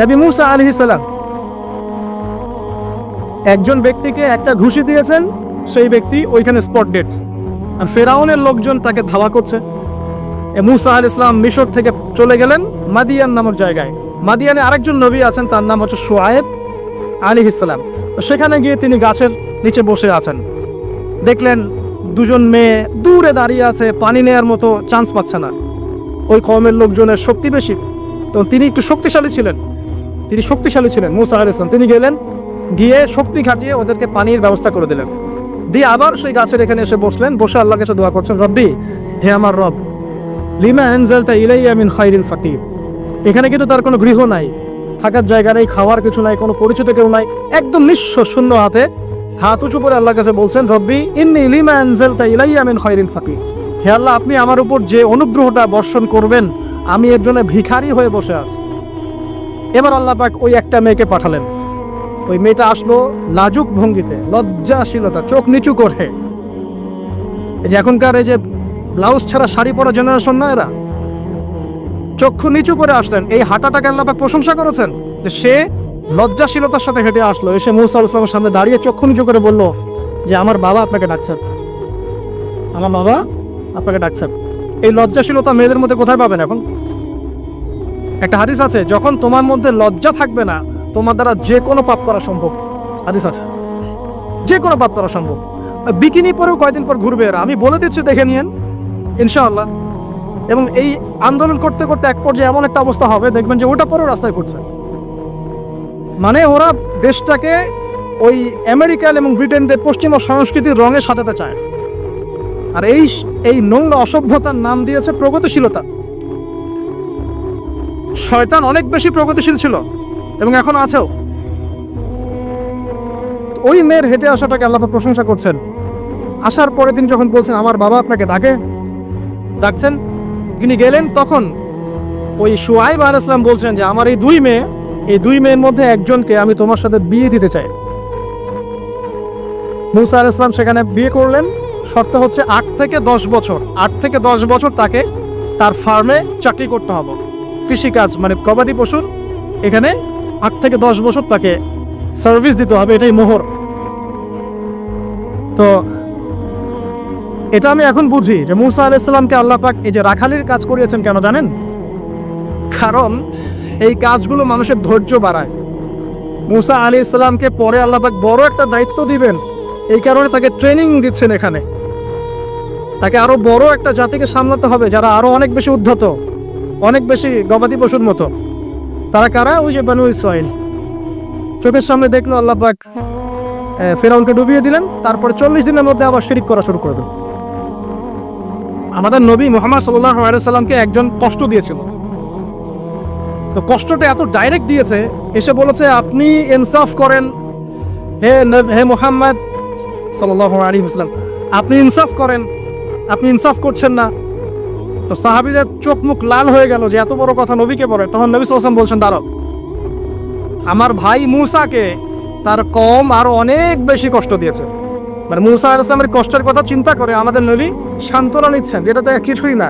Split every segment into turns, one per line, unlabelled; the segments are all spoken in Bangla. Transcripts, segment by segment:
নবী মুসা আলহি সালাম একজন ব্যক্তিকে একটা ঘুষি দিয়েছেন, সেই ব্যক্তি ওইখানে স্পট ডেট আর ফেরাউনের লোকজন তাকে ধাওয়া করছে। মুসা আল ইসলাম মিশর থেকে চলে গেলেন মাদিয়ান নামক জায়গায়। মাদিয়ানে আরেকজন নবী আছেন, তার নাম হচ্ছে সোয়েব আলী ইসলাম সেখানে গিয়ে তিনি গাছের নিচে বসে আছেন। দেখলেন দুজন মেয়ে দূরে দাঁড়িয়ে আছে, পানি নেয়ার মতো চান্স পাচ্ছে না। ওই কমের লোকজনের শক্তি বেশি। তো তিনি একটু শক্তিশালী ছিলেন। তিনি শক্তিশালী ছিলেন, মুসা আল ইসলাম তিনি গেলেন, গিয়ে শক্তি খাটিয়ে ওদেরকে পানির ব্যবস্থা করে দিলেন। দিয়ে আবার সেই গাছের এখানে এসে বসলেন, বসে আল্লাহ কাছে দোয়া করছেন, রব্বি, হে আমার রব, লিমা এনজালতা ইলাইয়া মিন খাইরিল ফাকির। এখানে কিন্তু তার কোনো গৃহ নাই, থাকার জায়গা নেই, খাওয়ার কিছু নাই, কোনো পরিচিত কেউ নাই। একদম নিঃস্ব শূন্য হাতে, হাত উঁচু করে আল্লাহর কাছে বলছেন, রব্বি, ইন্নি লিমা এনজালতা ইলাইয়া মিন খাইরিল ফাকির। হে আল্লাহ, আপনি আমার উপর যে অনুগ্রহটা বর্ষণ করবেন আমি এর জন্য ভিখারি হয়ে বসে আছি। এবার আল্লাহ পাক ওই একটা মেয়েকে পাঠালেন। ওই মেয়েটা আসলো লাজুক ভঙ্গিতে, লজ্জাশীলতা, চোখ নিচু করে। এই যে এখনকার এই যে ব্লাউজ ছাড়া শাড়ি পরা জেনারেশন না এরা? চক্ষু নিচু করে আসলেন। এই হাঁটাটাকে আল্লাহ পাক প্রশংসা করেছেন যে সে লজ্জাশীলতার সাথে হেঁটে আসলো। এসে মুসা ইসলামের সামনে দাঁড়িয়ে চক্ষু নিচু করে বলল, যে আমার বাবা আপনাকে ডাকছেন। আমার বাবা আপনাকে ডাকছেন? এই লজ্জাশীলতা মেয়েদের মধ্যে কোথায় পাবেন এখন? একটা হাদিস আছে, যখন তোমার মধ্যে লজ্জা থাকবে না, তোমার দ্বারা যে কোনো পাপ করা সম্ভব। হাদিস আছে। যে কোনো পাপ করা সম্ভব। বিকিনি পরেও কয়দিন পর ঘুরবে এরা। আমি বলে দিচ্ছি, দেখে নিয়েন। ইনশাআল্লাহ। এবং এই আন্দোলন করতে করতে এক পর্যায়ে এমন একটা অবস্থা হবে, দেখবেন যে ওটা পরেও রাস্তায় করছে মানে ওরা দেশটাকে ওই আমেরিকান এবং ব্রিটেনদের পশ্চিমা সংস্কৃতির রঙে সাজাতে চায়। আর এই এই নোংরা অসভ্যতার নাম দিয়েছে প্রগতিশীলতা। শয়তান অনেক বেশি প্রগতিশীল ছিল এবং এখন আছেও। ওই মেয়ের হেঁটে আসাটাকে আল্লাহ প্রশংসা করছেন। আসার পরে তিনি যখন বলছেন, আমার বাবা আপনাকে ডাকে, ডাকছেন, তিনি গেলেন, তখন ওই সুয়াইব আল ইসলাম বলছেন যে, আমার এই দুই মেয়ে, এই দুই মেয়ের মধ্যে একজনকে আমি তোমার সাথে বিয়ে দিতে চাই। মুসা আল ইসলাম সেখানে বিয়ে করলেন। শর্ত হচ্ছে আট থেকে দশ বছর। আট থেকে দশ বছর তাকে তার ফার্মে চাকরি করতে হবে। কৃষিকাজ মানে গবাদি পশুর, এখানে আট থেকে দশ বছর তাকে সার্ভিস দিতে হবে, এটাই মোহর। তো এটা আমি এখন বুঝি যে মুসা আলাইসাল্লামকে আল্লাহ পাক এই যে রাখালির কাজ করিয়েছেন কেন জানেন? কারণ এই কাজগুলো মানুষের ধৈর্য বাড়ায়। মুসা আলী ইসলামকে পরে আল্লাহ পাক বড় একটা দায়িত্ব দিবেন। এই কারণে তাকে ট্রেনিং দিচ্ছেন এখানে। তাকে আরও বড় একটা জাতিকে সামলাতে হবে যারা আরও অনেক বেশি উদ্ধত, অনেক বেশি গবাদি পশুর মতো। তারা কারা? ওই যে বানু ইসরায়েল চোখের সামনে দেখল আল্লাহ পাক ফেরাউনকে ডুবিয়ে দিলেন, তারপরে চল্লিশ দিনের মধ্যে আবার শিরিক করা শুরু করে দিল আমাদের নবী মোহাম্মদ সাল্লাহ সাল্লামকে একজন কষ্ট দিয়েছিল। তো কষ্টটা এত ডাইরেক্ট দিয়েছে, এসে বলেছে, আপনি ইনসাফ করেন। হে হে মোহাম্মদ সাল্লাহ আলী আপনি ইনসাফ করেন। আপনি ইনসাফ করছেন না। তো সাহাবিদের চোখ মুখ লাল হয়ে গেল যে এত বড় কথা নবীকে পড়ে তখন নবী সাল্লাম বলছেন, দাঁড়াও। আমার ভাই মূসাকে তার কম আরও অনেক বেশি কষ্ট দিয়েছে। মানে মুসা আল কষ্টের কথা চিন্তা করে আমাদের নবী সান্ত্বনা নিচ্ছেন যেটা তো কিছুই না।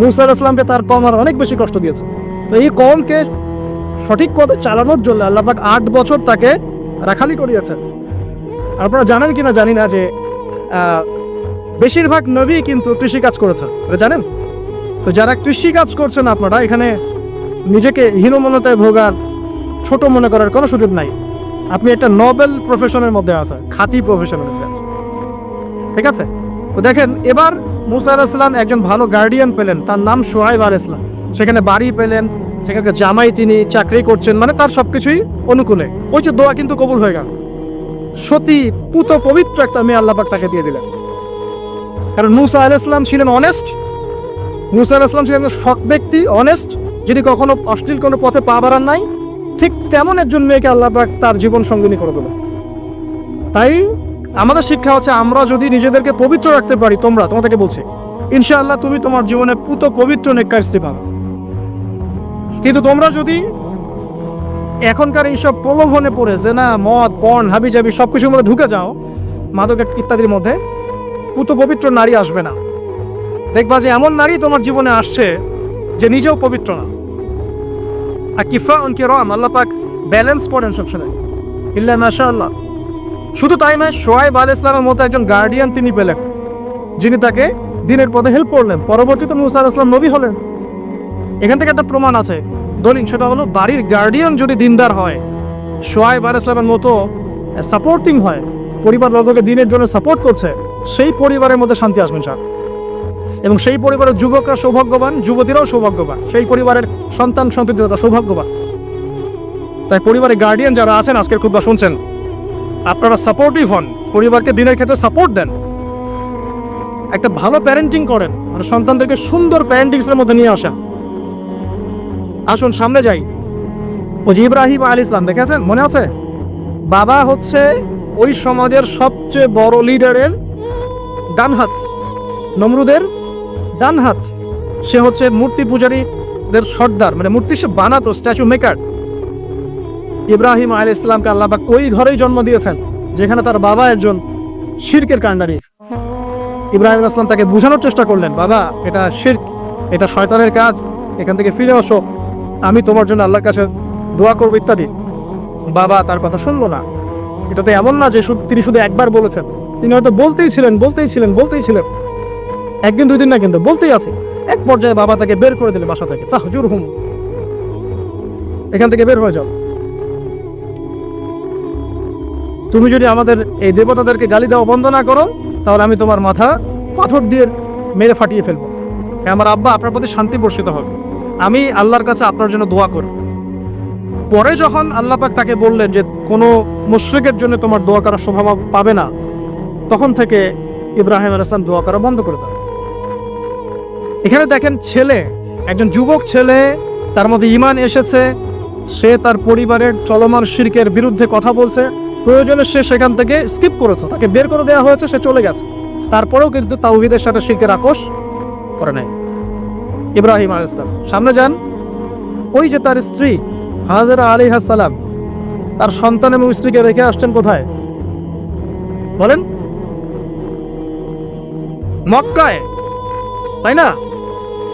মুসা আল ইসলামকে তার কম আর অনেক বেশি কষ্ট দিয়েছে। তো এই কমকে সঠিক পথে চালানোর জন্য আল্লাহ পাক আট বছর তাকে রাখালি করিয়েছেন। আপনারা জানেন কিনা জানি না যে বেশিরভাগ নবী কিন্তু কৃষিকাজ করেছে এটা জানেন? তো যারা কৃষিকাজ করছেন আপনারা, এখানে নিজেকে হীনমনতায় ভোগার, ছোট মনে করার কোনো সুযোগ নাই। আপনি একটা নোবেল প্রফেশনের মধ্যে আছেন, খাঁটি প্রফেশনের মধ্যে আছেন। ঠিক আছে? তো দেখেন, এবার মুসা আলাহিসাল্লাম একজন ভালো গার্ডিয়ান পেলেন, তার নাম সোহাইব আল ইসলাম সেখানে বাড়ি পেলেন, সেখানে জামাই তিনি চাকরি করছেন মানে তার সবকিছুই অনুকূলে। ওই যে দোয়া কিন্তু কবুল হয়ে গেল। সতী পুত পবিত্র একটা মেয়ে আল্লাপাক তাকে দিয়ে দিলেন। কারণ মুসা আল ছিলেন অনেস্ট মুসা আল ছিলেন একজন সৎ ব্যক্তি অনেস্ট যিনি কখনো অশ্লীল কোনো পথে পা বাড়ান নাই। ঠিক তেমন একজন মেয়েকে আল্লাপাক তার জীবন সঙ্গিনী করে দেবে তাই আমাদের শিক্ষা হচ্ছে, আমরা যদি নিজেদেরকে পবিত্র রাখতে পারি, তোমরা, তোমাদেরকে বলছি, ইনশাআল্লাহ তুমি তোমার জীবনে পুত পবিত্র নেককার স্ত্রী পাবে। কিন্তু তোমরা যদি এখনকার এইসব প্রলোভনে পড়ে যে না মদ পণ হাবি জাবি সব কিছুর মধ্যে ঢুকে যাও, মাদক ইত্যাদির মধ্যে পুত পবিত্র নারী আসবে না। দেখবা যে এমন নারী তোমার জীবনে আসছে যে নিজেও পবিত্র না। আর কিফা অনকে রম আল্লাহ পাক ব্যালেন্স পড়েন সবসময়। ইল্লা মাশা আল্লাহ শুধু তাই নয় সোহাইব আল ইসলামের মতো একজন গার্ডিয়ান তিনি পেলেন, যিনি তাকে দিনের পথে হেল্প করলেন। পরবর্তীতে মুসা আল ইসলাম নবী হলেন। এখান থেকে একটা প্রমাণ আছে। দলিল, সেটা হলো বাড়ির গার্ডিয়ান যদি দিনদার হয় সোহাইব আল ইসলামের মতো সাপোর্টিং হয় পরিবার লোককে দিনের জন্য সাপোর্ট করছে সেই পরিবারের মধ্যে শান্তি আসবে স্যার। এবং সেই পরিবারের যুবকরা সৌভাগ্যবান, যুবতীরাও সৌভাগ্যবান। সেই পরিবারের সন্তান সন্ততিরা সৌভাগ্যবান। তাই পরিবারের গার্ডিয়ান যারা আছেন, আজকের খুব শুনছেন, আপনারা সাপোর্টিভ হন। পরিবারকে দিনের ক্ষেত্রে সাপোর্ট দেন। একটা ভালো প্যারেন্টিং করেন। মানে সন্তানদেরকে সুন্দর প্যারেন্টিংসের মধ্যে নিয়ে আসেন। আসুন, সামনে যাই। ও যে ইব্রাহিম আল ইসলাম দেখেছেন? মনে আছে? বাবা হচ্ছে ওই সমাজের সবচেয়ে বড় লিডারের ডান হাত নমরুদের ডান হাত সে হচ্ছে মূর্তি পূজারীদের সর্দার মানে মূর্তি সে বানাতো স্ট্যাচু মেকার ইব্রাহিম আল ইসলামকে আল্লাহ পাক ওই ঘরেই জন্ম দিয়েছেন, যেখানে তার বাবা একজন শিরকের কাণ্ডারি। ইব্রাহিম ইসলাম তাকে বোঝানোর চেষ্টা করলেন, বাবা, এটা শিরক, এটা শয়তানের কাজ, এখান থেকে ফিরে আসো, আমি তোমার জন্য আল্লাহর কাছে দোয়া করব, ইত্যাদি। বাবা তার কথা শুনলো না। এটা তো এমন না যে তিনি শুধু একবার বলেছেন তিনি হয়তো বলতেই ছিলেন বলতেই ছিলেন বলতেই ছিলেন। একদিন, দুই দিন না কিন্তু বলতেই আছে। এক পর্যায়ে বাবা তাকে বের করে দিলেন বাসা থেকে। ফাহজুর হুম এখান থেকে বের হয়ে যাও। তুমি যদি আমাদের এই দেবতাদেরকে গালি দেওয়া বন্ধ না করো, তাহলে আমি তোমার মাথা পাথর দিয়ে মেরে ফাটিয়ে ফেলব। আমার আব্বা, আপনার প্রতি শান্তি বর্ষিত হবে। আমি আল্লাহর কাছে আপনার জন্য দোয়া করব। পরে যখন আল্লাহ পাক তাকে বললেন যে কোনো মুশ্রিকের জন্য তোমার দোয়া করার সম্ভাবনা পাবে না তখন থেকে ইব্রাহিম আল ইসলাম দোয়া করা বন্ধ করে দেয় এখানে দেখেন ছেলে, একজন যুবক ছেলে, তার মধ্যে ইমান এসেছে, সে তার পরিবারের চলমান শিরকের বিরুদ্ধে কথা বলছে। প্রয়োজনে সে সেখান থেকে স্কিপ করেছে, তাকে বের করে দেওয়া হয়েছে, সে চলে গেছে। তারপরেও কিন্তু তাওহিদের সাথে শিরকের আকোষ করে নাই। ইব্রাহিম আল ইসলাম সামনে যান। ওই যে তার স্ত্রী, হাজারা আলী সালাম, তার সন্তান এবং স্ত্রীকে রেখে আসছেন কোথায়? বলেন মক্কায়। তাই না?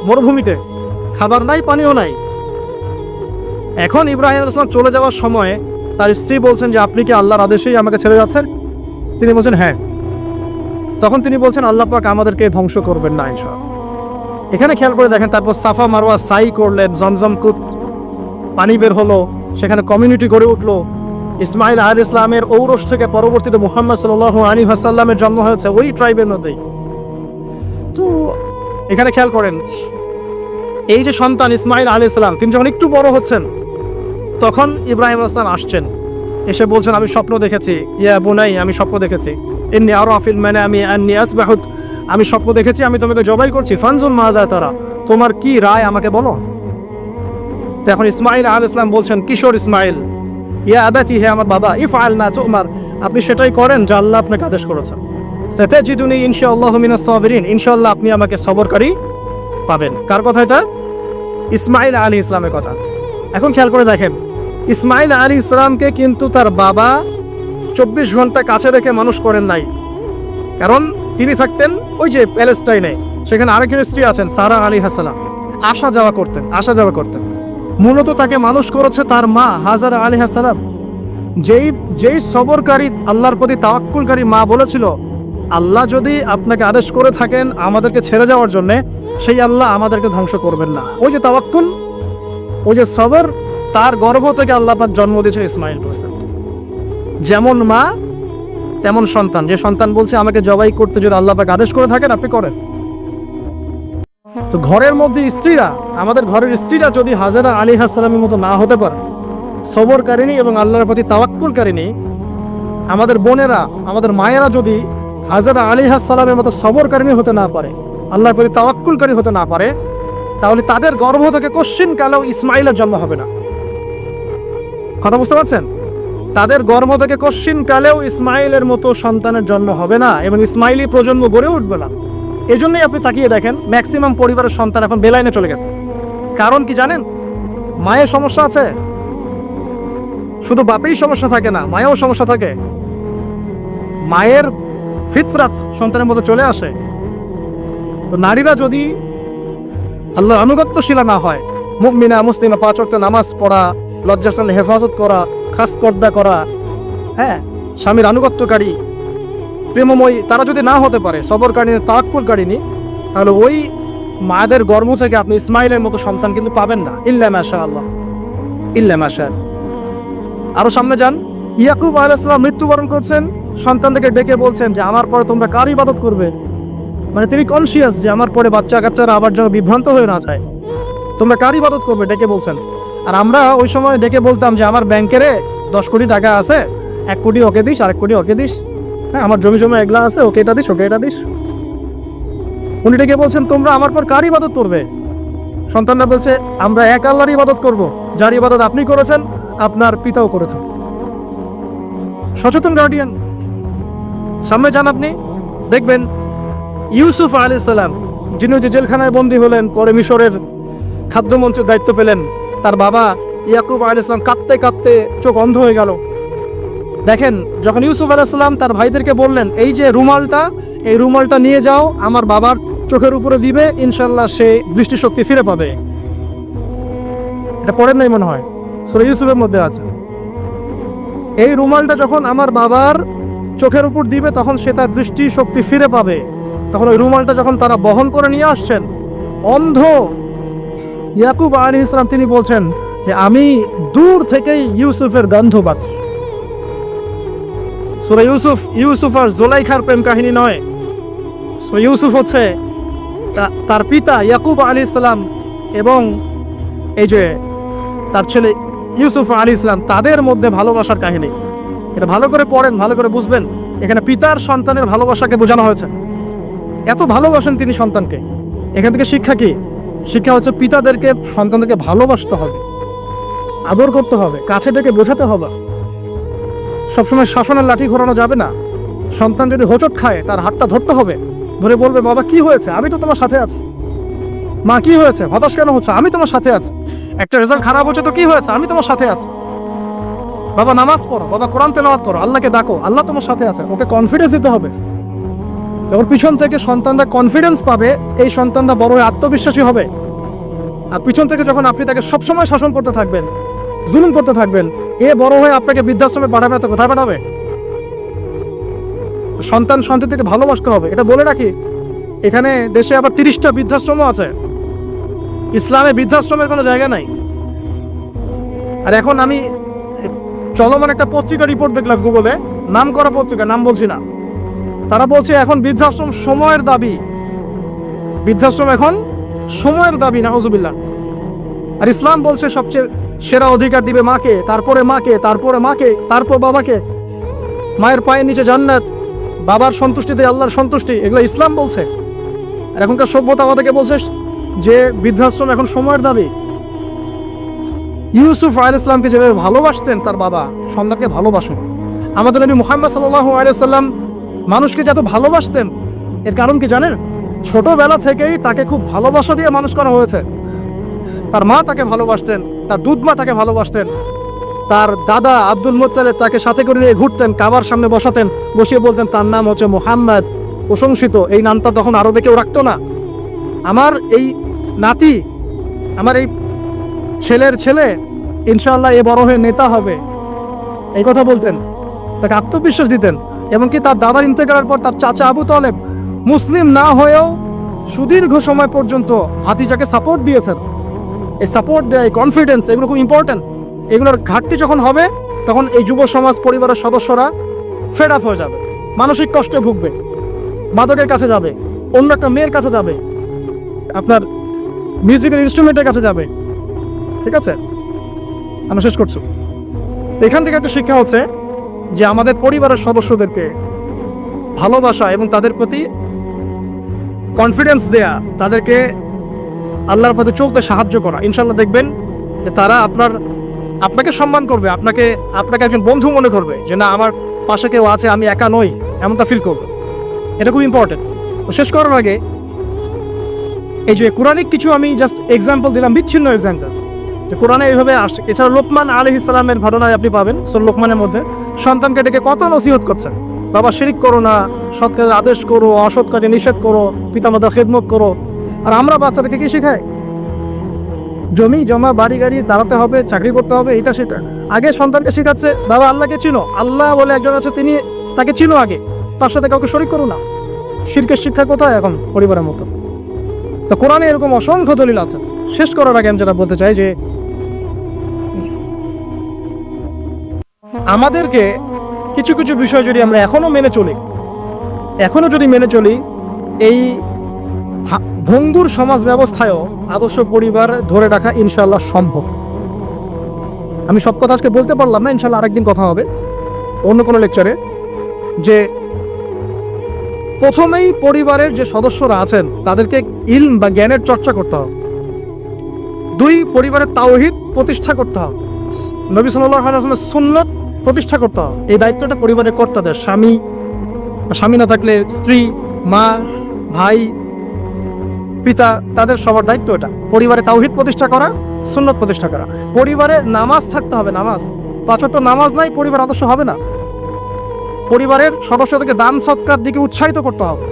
মরুভূমিতে। খাবার নাই, পানিও নাই। এখন ইব্রাহিম আলাইহিস চলে যাওয়ার সময় তার স্ত্রী বলছেন যে, আপনি কি আল্লাহর আদেশেই আমাকে ছেড়ে যাচ্ছেন? তিনি বলছেন হ্যাঁ। তখন তিনি বলছেন, আল্লাহ পাক আমাদেরকে ধ্বংস করবেন না, ইনশাআল্লাহ। এখানে খেয়াল করে দেখেন, তারপর সাফা মারোয়া সাই করলেন, জমজম কুত পানি বের হলো, সেখানে কমিউনিটি গড়ে উঠল। ইসমাইল আল ইসলামের ঔরস থেকে পরবর্তীতে মুহাম্মদ সাল আলী হাসাল্লামের জন্ম হয়েছে, ওই ট্রাইবের মধ্যেই। তো এখানে খেয়াল করেন, এই যে সন্তান ইসমাইল আলী ইসলাম তিনি যখন একটু বড় হচ্ছেন, তখন ইব্রাহিম আসলাম আসছেন। এসে বলছেন, আমি স্বপ্ন দেখেছি। ইয়া বুনাই, আমি স্বপ্ন দেখেছি। এমনি আরও আফিল মানে আমি আন্নি আসবাহুদ আমি স্বপ্ন দেখেছি, আমি তোমাকে জবাই করছি। ফানজুল মাদা তারা, তোমার কি রায় আমাকে বলো? এখন ইসমাইল আল ইসলাম বলছেন, কিশোর ইসমাইল, ইয়া আদাচি হে আমার বাবা ইফ আল না তোমার। আপনি সেটাই করেন যা আল্লাহ আপনাকে আদেশ করেছেন। সেতে জিদুনি ইনশাআল্লাহ মিনাস সাবিরিন ইনশাআল্লাহ আপনি আমাকে সবরকারী পাবেন। কার কথা এটা? ইসমাইল আলী ইসলামের কথা। এখন খেয়াল করে দেখেন ইসমাইল আলী ইসলামকে কিন্তু তার বাবা চব্বিশ ঘণ্টা কাছে রেখে মানুষ করেন নাই। কারণ তিনি থাকতেন ওই যে প্যালেস্টাইনে, সেখানে আরেকজন স্ত্রী আছেন, সারা আলী হাসালাম। আসা যাওয়া করতেন, আসা যাওয়া করতেন। মূলত তাকে মানুষ করেছে তার মা, হাজার আলী হাসালাম। যেই যেই সবরকারী, আল্লাহর প্রতি তাওয়াক্কুলকারী মা বলেছিল আল্লাহ যদি আপনাকে আদেশ করে থাকেন আমাদেরকে ছেড়ে যাওয়ার জন্য, সেই আল্লাহ আমাদেরকে ধ্বংস করবেন না। ওই যে তাওয়াক্কুল, ওই যে সবর, তার গর্ভ থেকে আল্লাহ জন্ম দিয়েছে ইসমাইল হোসেন যেমন মা, তেমন সন্তান। যে সন্তান বলছে, আমাকে জবাই করতে যদি আল্লাহ পাক আদেশ করে থাকেন, আপনি করেন। তো ঘরের মধ্যে স্ত্রীরা, আমাদের ঘরের স্ত্রীরা যদি হাজারা আলী হাসালামের মতো না হতে পারে সবরকারিনী এবং আল্লাহর প্রতি তাওয়াক্কুলকারিনী আমাদের বোনেরা, আমাদের মায়েরা যদি হাজারা আলী হাসালামের মতো সবরকারিনী হতে না পারে, আল্লাহর প্রতি তাওয়াক্কুলকারী হতে না পারে, তাহলে তাদের গর্ভ থেকে কশ্চিন কালেও ইসমাইলের জন্ম হবে না। কথা বুঝতে পারছেন? তাদের গর্ভ থেকে কশ্চিন কালেও ইসমাইলের মতো সন্তানের জন্ম হবে না, এবং ইসমাইলি প্রজন্ম গড়ে উঠবে না। এই জন্যই আপনি তাকিয়ে দেখেন ম্যাক্সিমাম পরিবারের সন্তান এখন বেলাইনে চলে গেছে। কারণ কি জানেন? মায়ের সমস্যা আছে। শুধু বাপেই সমস্যা থাকে না, মায়েও সমস্যা থাকে। মায়ের ফিতরাত সন্তানের মধ্যে চলে আসে। তো নারীরা যদি আল্লাহ আনুগত্যশীলা না হয়, মুমিনা, মুসলিমা, পাঁচ ওয়াক্ত নামাজ পড়া লজ্জাস্থান হেফাজত করা খাস পর্দা করা হ্যাঁ স্বামীর আনুগত্যকারী, প্রেমময় তারা যদি না হতে পারে সবরকারিনী তাক্কুলকারিনী তাহলে ওই মায়েদের গর্ভ থেকে আপনি ইসমাইলের মতো সন্তান কিন্তু পাবেন না। ইল্লা মাশা আল্লাহ ইল্লা মাশা আরও সামনে যান। ইয়াকুব আলাইসালাম মৃত্যুবরণ করছেন। সন্তানদেরকে ডেকে বলছেন যে, আমার পরে তোমরা কার ইবাদত করবে? মানে তিনি কনসিয়াস যে, আমার পরে বাচ্চা কাচ্চারা আবার যেন বিভ্রান্ত হয়ে না যায়। তোমরা কার ইবাদত করবে? ডেকে বলছেন। আর আমরা ওই সময় ডেকে বলতাম যে, আমার ব্যাংকেরে দশ কোটি টাকা আছে, এক কোটি ওকে দিস, আরেক কোটি ওকে দিস। হ্যাঁ আমার জমি জমি এগুলা আছে, ওকে এটা দিস, ওকে এটা দিস। উনি ডেকে বলছেন, তোমরা আমার পর কার ইবাদত করবে? সন্তানরা বলছে, আমরা এক আল্লাহর ইবাদত করব, যার ইবাদত আপনি করেছেন, আপনার পিতাও করেছেন। সচেতন গার্ডিয়ান সামনে যান আপনি। দেখবেন ইউসুফ আলী যিনি যে জেলখানায় বন্দী হলেন, পরে মিশরের খাদ্যমন্ত্রীর দায়িত্ব পেলেন, তার বাবা ইয়াকুব আলী ইসলাম কাঁদতে কাঁদতে চোখ অন্ধ হয়ে গেল। দেখেন, যখন ইউসুফ আলাইসাল্লাম তার ভাইদেরকে বললেন, এই যে রুমালটা, এই রুমালটা নিয়ে যাও, আমার বাবার চোখের উপরে দিবে ইনশাল্লাহ সে দৃষ্টিশক্তি ফিরে পাবে। এটা পড়েন নাই মনে হয়। সুরে ইউসুফের মধ্যে আছে। এই রুমালটা যখন আমার বাবার চোখের উপর দিবে, তখন সে তার দৃষ্টি শক্তি ফিরে পাবে। তখন ওই রুমালটা যখন তারা বহন করে নিয়ে আসছেন, অন্ধ ইয়াকুব আলী ইসলাম তিনি বলছেন যে, আমি দূর থেকেই ইউসুফের গন্ধ পাচ্ছি। সুরা ইউসুফ ইউসুফ আর জোলাইখার প্রেম কাহিনী নয়। সুরা ইউসুফ হচ্ছে তার পিতা ইয়াকুব আলী ইসলাম এবং এই যে তার ছেলে ইউসুফ আলী ইসলাম, তাদের মধ্যে ভালোবাসার কাহিনী। এটা ভালো করে পড়েন, ভালো করে বুঝবেন। এখানে পিতার সন্তানের ভালোবাসাকে বোঝানো হয়েছে। এত ভালোবাসেন তিনি সন্তানকে। এখান থেকে শিক্ষা কি? শিক্ষা হচ্ছে পিতাদেরকে, সন্তানদেরকে ভালোবাসতে হবে। আদর করতে হবে, কাছে ডেকে বোঝাতে হবে। সবসময় শাসনের লাঠি ঘোরানো যাবে না। সন্তান যদি হোঁচট খায়, তার হাতটা ধরতে হবে। ধরে বলবে, বাবা, কি হয়েছে? আমি তো তোমার সাথে আছি। মা, কি হয়েছে? হতাশ কেন হচ্ছে? আমি তোমার সাথে আছি। একটা রেজাল্ট খারাপ হচ্ছে তো কি হয়েছে? আমি তোমার সাথে আছি। বাবা, নামাজ পড়ো। বাবা, কোরআন তেলাওয়াত করো। আল্লাহকে ডাকো। আল্লাহ তোমার সাথে আছে। ওকে কনফিডেন্স দিতে হবে। যখন পিছন থেকে সন্তানরা কনফিডেন্স পাবে, এই সন্তানরা বড় হয়ে আত্মবিশ্বাসী হবে। আর পিছন থেকে যখন আপনি তাকে সবসময় শাসন করতে থাকবেন, জুলুম করতে থাকবেন, এ বড় হয়ে আপনাকে বৃদ্ধাশ্রমে পাঠাবে না তো কোথায় পাঠাবে? সন্তান সন্ততিকে ভালোবাসতে হবে। এটা বলে রাখি। এখানে দেশে আবার তিরিশটা বৃদ্ধাশ্রমও আছে। ইসলামে বৃদ্ধাশ্রমের কোনো জায়গা নাই। আর এখন আমি চলমান একটা পত্রিকা রিপোর্ট দেখলাম গুগলে নাম করা পত্রিকা, নাম বলছি না। তারা বলছে এখন বৃদ্ধাশ্রম সময়ের দাবি। বৃদ্ধাশ্রম এখন সময়ের দাবি না নাহজুবিল্লাহ আর ইসলাম বলছে সবচেয়ে সেরা অধিকার দিবে মাকে, তারপরে মাকে তারপরে মাকে, তারপর বাবাকে। মায়ের পায়ের নিচে জান্নাত, বাবার সন্তুষ্টিতে আল্লাহর সন্তুষ্টি, এগুলো ইসলাম বলছে। আর এখনকার সভ্যতা আমাদেরকে বলছে যে বৃদ্ধাশ্রম এখন সময়ের দাবি। ইউসুফ আল ইসলামকে যেভাবে ভালোবাসতেন তার বাবা, সন্তানকে ভালোবাসুন। আমাদের নবী মুহাম্মদ সাল্লাহ আলাইসাল্লাম মানুষকে যত ভালোবাসতেন, এর কারণ কি জানেন? ছোটবেলা থেকেই তাকে খুব ভালোবাসা দিয়ে মানুষ করা হয়েছে। তার মা তাকে ভালোবাসতেন, তার দুধ মা তাকে ভালোবাসতেন, তার দাদা আব্দুল মোত্তালেব তাকে সাথে করে নিয়ে ঘুরতেন, কাবার সামনে বসাতেন, বসিয়ে বলতেন, তার নাম হচ্ছে মোহাম্মদ। প্রশংসিত, এই নামটা তখন আরবে কেউ রাখতো না। আমার এই নাতি, আমার এই ছেলের ছেলে, ইনশাআল্লাহ এ বড় হয়ে নেতা হবে। এই কথা বলতেন। তাকে আত্মবিশ্বাস দিতেন এমনকি তার দাদার ইন্তেকালের পর তার চাচা আবু তালেব মুসলিম না হয়েও সুদীর্ঘ সময় পর্যন্ত হাতিজাকে সাপোর্ট দিয়েছেন। এই সাপোর্ট দেয় কনফিডেন্স এগুলো খুব ইম্পর্ট্যান্ট এগুলোর ঘাটতি যখন হবে, তখন এই যুব সমাজ, পরিবারের সদস্যরা ফেড আপ হয়ে যাবে। মানসিক কষ্টে ভুগবে। মাদকের কাছে যাবে। অন্য একটা মেয়ের কাছে যাবে। আপনার মিউজিক্যাল ইনস্ট্রুমেন্টের কাছে যাবে। ঠিক আছে? আমরা শেষ করছি। এখান থেকে একটা শিক্ষা হচ্ছে যে আমাদের পরিবারের সদস্যদেরকে ভালোবাসা এবং তাদের প্রতি কনফিডেন্স দেয়া, তাদেরকে আল্লাহর পথে চলতে সাহায্য করা। ইনশাল্লাহ দেখবেন যে তারা আপনার, আপনাকে সম্মান করবে, আপনাকে আপনাকে একজন বন্ধু মনে করবে যে না, আমার পাশে কেউ আছে, আমি একা নই, এমনটা ফিল করবে। এটা খুব ইম্পর্টেন্ট শেষ করার আগে এই যে কোরআনিক কিছু আমি জাস্ট এক্সাম্পল দিলাম, বিচ্ছিন্ন এক্সাম্পল যে কোরআনে এইভাবে আসে এছাড়া লোকমান আলী ইসলামের ঘটনায় আপনি পাবেন সোল লোকমানের মধ্যে। সন্তানকে ডেকে কত নসিহত করছেন? বাবা, শিরিক করো না, সৎ কাজে আদেশ করো, অসৎ কাজে নিষেধ করো, পিতামাতার খেদমত করো। আর আমরা বাচ্চাদেরকে কি শেখাই? জমি, জমা, বাড়ি, গাড়ি দাঁড়াতে হবে, চাকরি করতে হবে, এটা সেটা। আগে সন্তানকে শেখাচ্ছে, বাবা আল্লাহকে চিনো। আল্লাহ বলে একজন আছে, তিনি তাকে চিনো আগে। তার সাথে কাউকে শরিক করো না। শিরকের শিক্ষা কোথায় এখন পরিবারের মতো? তো কোরআনে এরকম অসংখ্য দলিল আছে। শেষ করার আগে আমি যেটা বলতে চাই যে, আমাদেরকে কিছু কিছু বিষয় যদি আমরা এখনও মেনে চলি, এখনও যদি মেনে চলি, এই ভঙ্গুর সমাজ ব্যবস্থায়ও আদর্শ পরিবার ধরে রাখা ইনশাল্লাহ সম্ভব। আমি সব কথা আজকে বলতে পারলাম না ইনশাল্লাহ আরেকদিন কথা হবে। অন্য কোনো লেকচারে যে প্রথমেই পরিবারের যে সদস্যরা আছেন, তাদেরকে ইলম বা জ্ঞানের চর্চা করতে হবে। দুই, পরিবারের তাওহিদ প্রতিষ্ঠা করতে হবে। নবী সাল্লামের সুন্নত প্রতিষ্ঠা করতে হবে। এই দায়িত্বটা পরিবারের কর্তাদের, স্বামী স্বামী না থাকলে স্ত্রী, মা, ভাই, পিতা, তাদের সবার দায়িত্ব এটা। পরিবারে তাওহিদ প্রতিষ্ঠা করা, সুন্নত প্রতিষ্ঠা করা। পরিবারে নামাজ থাকতে হবে, নামাজ। পাঁচত নামাজ নাই, পরিবার আদর্শ হবে না। পরিবারের সদস্যদেরকে দান সৎকার দিকে উৎসাহিত করতে হবে।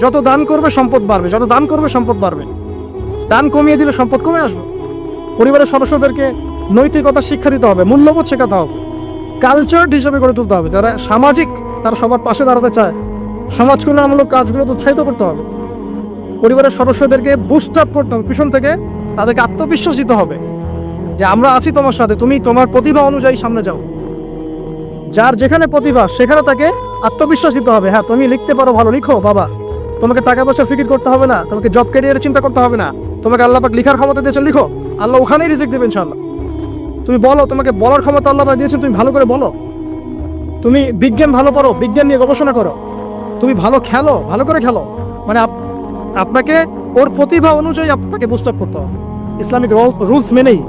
যত দান করবে সম্পদ বাড়বে, যত দান করবে সম্পদ বাড়বে। দান কমিয়ে দিলে সম্পদ কমে আসবে। পরিবারের সদস্যদেরকে নৈতিকতা শিক্ষা দিতে হবে, মূল্যবোধ শেখাতে হবে। কালচার হিসেবে গড়ে তুলতে হবে। যারা সামাজিক, তারা সবার পাশে দাঁড়াতে চায়। সমাজ কল্যাণমূলক কাজগুলো উৎসাহিত করতে হবে। পরিবারের সদস্যদেরকে বুস্ট আপ করতে হবে। পিছন থেকে তাদেরকে আত্মবিশ্বাস দিতে হবে যে আমরা আছি তোমার সাথে, তুমি তোমার প্রতিভা অনুযায়ী সামনে যাও। যার যেখানে প্রতিভা, সেখানে তাকে আত্মবিশ্বাস দিতে হবে। হ্যাঁ তুমি লিখতে পারো ভালো, লিখো, বাবা। তোমাকে টাকা পয়সা ফিকির করতে হবে না, তোমাকে জব ক্যারিয়ারের চিন্তা করতে হবে না। তোমাকে আল্লাহ পাক লিখার ক্ষমতা দিয়েছে লিখো। আল্লাহ ওখানেই রিজিক দেবেন ইনশাআল্লাহ। তুমি বলো, তোমাকে বলার ক্ষমতা আল্লাহ পাক দিয়েছেন, তুমি ভালো করে বলো। তুমি বিজ্ঞান ভালো পারো বিজ্ঞান নিয়ে গবেষণা করো। তুমি ভালো খেলো, ভালো করে খেলো। মানে আপ- আপনাকে ওর প্রতিভা অনুযায়ী আপনাকে বুস্ট আপ করতে হবে। ইসলামিক রুলস মেনেই।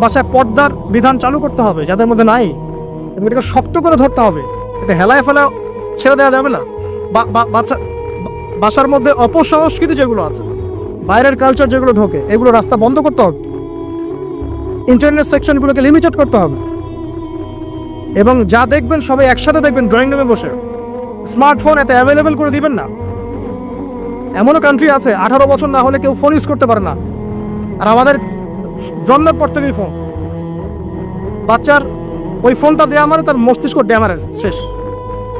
বাসায় পর্দার বিধান চালু করতে হবে, যাদের মধ্যে নাই, এবং এটাকে শক্ত করে ধরতে হবে। এটা হেলায় ফেলা ছেড়ে দেওয়া যাবে না। বাচ্চা বাসার মধ্যে অপসংস্কৃতি যেগুলো আছে, বাইরের কালচার যেগুলো ঢোকে, এগুলো রাস্তা বন্ধ করতে হবে। ইন্টারনেট সেকশনগুলোকে লিমিটেড করতে হবে। এবং যা দেখবেন সবাই একসাথে দেখবেন ড্রয়িং রুমে বসে। স্মার্টফোন এত অ্যাভেলেবেল করে দিবেন না। এমনও কান্ট্রি আছে, আঠারো বছর না হলে কেউ ফোন ইউজ করতে পারে না। আর আমাদের জন্মের পর থেকেই ফোন বাচ্চার ওই ফোনটা দেওয়া মানে তার মস্তিষ্ক ড্যামারেজ শেষ।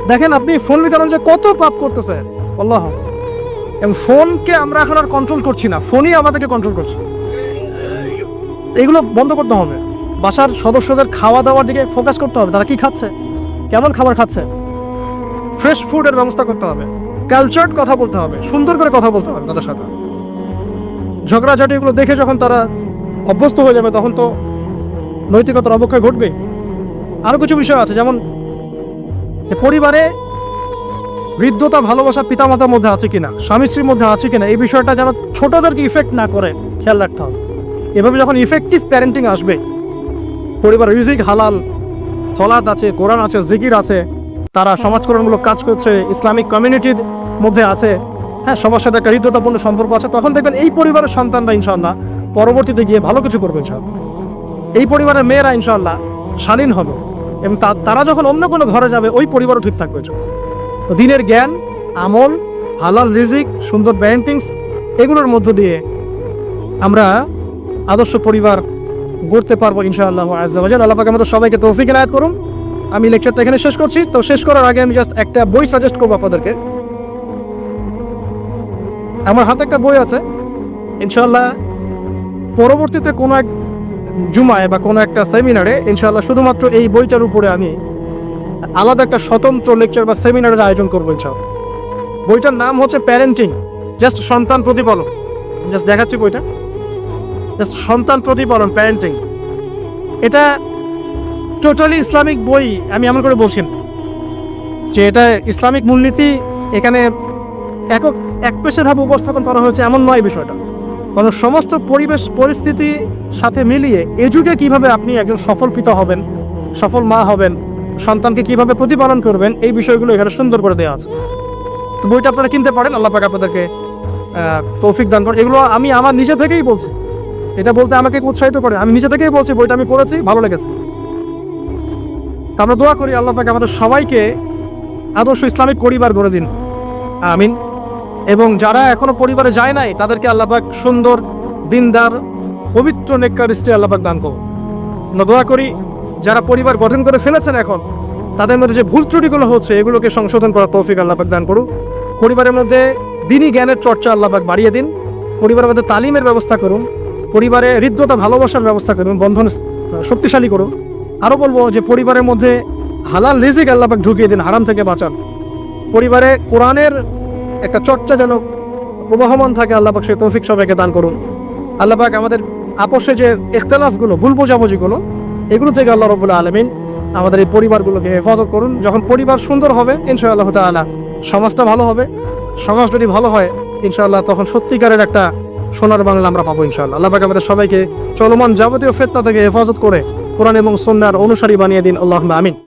দেখেন আপনি ফোন নিতে যে কত পাপ করতেছে। আল্লাহ। এবং ফোনকে আমরা এখন আর কন্ট্রোল করছি না। ফোনই আমাদেরকে কন্ট্রোল করছে। এগুলো বন্ধ করতে হবে। বাসার সদস্যদের খাওয়া দাওয়ার দিকে ফোকাস করতে হবে। তারা কি খাচ্ছে? কেমন খাবার খাচ্ছে? ফ্রেশ ফুডের ব্যবস্থা করতে হবে। কালচার্ড কথা বলতে হবে। সুন্দর করে কথা বলতে হবে তাদের সাথে। ঝগড়াঝাটি এগুলো দেখে যখন তারা অভ্যস্ত হয়ে যাবে, তখন তো নৈতিকতার অবক্ষয় ঘটবে। আরও কিছু বিষয় আছে, যেমন পরিবারে বৃদ্ধতা ভালোবাসা পিতামাতার মধ্যে আছে কিনা, স্বামী স্ত্রীর মধ্যে আছে কিনা, এই বিষয়টা যেন ছোটদেরকে ইফেক্ট না করে, খেয়াল রাখতে হবে। এভাবে যখন ইফেক্টিভ প্যারেন্টিং আসবে, পরিবার রিজিক, হালাল, সলাদ আছে, কোরআন আছে, জিকির আছে, তারা সমাজকরণমূলক কাজ করছে, ইসলামিক কমিউনিটির মধ্যে আছে হ্যাঁ সবার সাথে একটা হৃদ্যতাপূর্ণ সম্পর্ক আছে, তখন দেখবেন এই পরিবারের সন্তানরা ইনশাল্লাহ পরবর্তীতে গিয়ে ভালো কিছু করবে ইনশাল্লাহ এই পরিবারের মেয়েরা ইনশাল্লাহ শালীন হবে এবং তারা যখন অন্য কোনো ঘরে যাবে, ওই পরিবারও ঠিক থাকবে তো দিনের জ্ঞান, আমল, হালাল রিজিক, সুন্দর প্যারেন্টিংস এগুলোর মধ্য দিয়ে আমরা আদর্শ পরিবার গড়তে পারব ইনশাআল্লাহ আজাল আল্লাহ পাক আমাদের সবাইকে তৌফিক এনায়ত করুন। আমি লেকচারটা এখানে শেষ করছি। তো শেষ করার আগে আমি জাস্ট একটা বই সাজেস্ট করব আপনাদেরকে। আমার হাতে একটা বই আছে। ইনশাআল্লাহ পরবর্তীতে কোনো এক জুমায় বা কোনো একটা সেমিনারে, ইনশাআল্লাহ শুধুমাত্র এই বইটার উপরে আমি আলাদা একটা স্বতন্ত্র লেকচার বা সেমিনারের আয়োজন করব ইনশাআল্লাহ। বইটার নাম হচ্ছে প্যারেন্টিং জাস্ট সন্তান প্রতিপালন। জাস্ট দেখাচ্ছি বইটা। জাস্ট সন্তান প্রতিপালন প্যারেন্টিং এটা টোটালি ইসলামিক বই, আমি এমন করে বলছি যে এটা ইসলামিক মূলনীতি, এখানে একক এক পেশেভাবে উপস্থাপন করা হয়েছে এমন নয় বিষয়টা। কারণ সমস্ত পরিবেশ, পরিস্থিতি সাথে মিলিয়ে এ যুগে কীভাবে আপনি একজন সফল পিতা হবেন, সফল মা হবেন, সন্তানকে কীভাবে প্রতিপালন করবেন, এই বিষয়গুলো এখানে সুন্দর করে দেওয়া আছে। তো বইটা আপনারা কিনতে পারেন, আল্লাহ পাক আপনাদেরকে তৌফিক দান করেন। এগুলো আমি আমার নিজে থেকেই বলছি। এটা বলতে আমাকে উৎসাহিত করে। আমি নিজে থেকেই বলছি, বইটা আমি পড়েছি, ভালো লেগেছে। তা আমরা দোয়া করি আল্লাহ পাক আমাদের সবাইকে আদর্শ ইসলামিক পরিবার গড়ে দিন। আমিন। এবং যারা এখনও পরিবারে যায় নাই, তাদেরকে আল্লাপাক সুন্দর, দিনদার, পবিত্র নেককার স্ত্রী আল্লাপাক দান করুন। দোয়া করি, যারা পরিবার গঠন করে ফেলেছেন এখন, তাদের মধ্যে যে ভুল ত্রুটিগুলো হচ্ছে, এগুলোকে সংশোধন করার তৌফিক আল্লাপাক দান করুন পরিবারের মধ্যে দিনই জ্ঞানের চর্চা আল্লাপাক বাড়িয়ে দিন। পরিবারের মধ্যে তালিমের ব্যবস্থা করুন। পরিবারে হৃদ্যতা, ভালোবাসার ব্যবস্থা করুন বন্ধন শক্তিশালী করুন। আরও বলব যে পরিবারের মধ্যে হালাল রিজিক আল্লাপাক ঢুকিয়ে দিন, হারাম থেকে বাঁচান। পরিবারে কোরআনের একটা চর্চা যেন প্রবাহমান থাকে আল্লাপাক সেই তৌফিক সবাইকে দান করুন। আল্লাপাক আমাদের আপোষে যে ইখতলাফগুলো ভুল বোঝাবুঝিগুলো, এগুলো থেকে আল্লাহ রবুল্লা আলমিন আমাদের এই পরিবারগুলোকে হেফাজত করুন। যখন পরিবার সুন্দর হবে, ইনশাআল্লাহ তালা সমাজটা ভালো হবে। সমাজ যদি ভালো হয়, ইনশাআল্লাহ তখন সত্যিকারের একটা সোনার বাংলা আমরা পাবো ইনশাআল্লাহ। আল্লাহ পাক আমাদের সবাইকে চলমান যাবতীয় ফেতনা থেকে হেফাজত করে, কোরআন এবং সন্ন্যার অনুসারী বানিয়ে দিন। আল্লাহ আমিন।